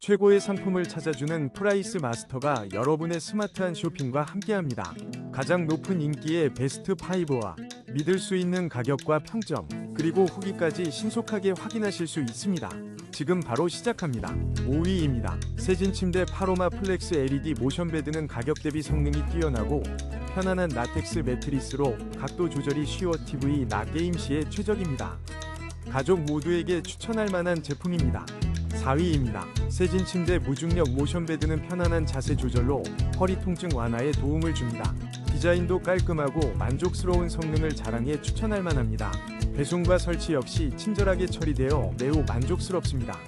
최고의 상품을 찾아주는 프라이스 마스터가 여러분의 스마트한 쇼핑과 함께합니다. 가장 높은 인기의 베스트 5와 믿을 수 있는 가격과 평점, 그리고 후기까지 신속하게 확인하실 수 있습니다. 지금 바로 시작합니다. 5위입니다. 세진 침대 파로마 플렉스 LED 모션 베드는 가격 대비 성능이 뛰어나고 편안한 라텍스 매트리스로 각도 조절이 쉬워 TV 나 게임 시에 최적입니다. 가족 모두에게 추천할 만한 제품입니다. 4위입니다. 세진 침대 무중력 모션 베드는 편안한 자세 조절로 허리 통증 완화에 도움을 줍니다. 디자인도 깔끔하고 만족스러운 성능을 자랑해 추천할 만합니다. 배송과 설치 역시 친절하게 처리되어 매우 만족스럽습니다.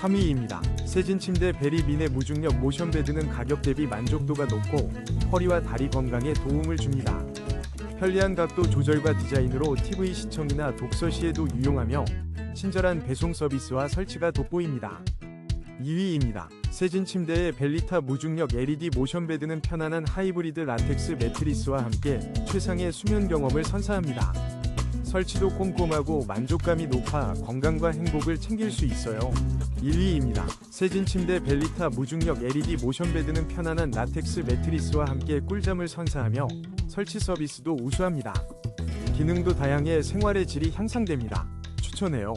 3위입니다. 세진 침대 베리빈의 무중력 모션 베드는 가격 대비 만족도가 높고 허리와 다리 건강에 도움을 줍니다. 편리한 각도 조절과 디자인으로 TV 시청이나 독서 시에도 유용하며 친절한 배송 서비스와 설치가 돋보입니다. 2위입니다. 세진 침대의 벨리타 무중력 LED 모션 베드는 편안한 하이브리드 라텍스 매트리스와 함께 최상의 수면 경험을 선사합니다. 설치도 꼼꼼하고 만족감이 높아 건강과 행복을 챙길 수 있어요. 1위입니다. 세진 침대 벨리타 무중력 LED 모션 베드는 편안한 라텍스 매트리스와 함께 꿀잠을 선사하며 설치 서비스도 우수합니다. 기능도 다양해 생활의 질이 향상됩니다. 추천해요.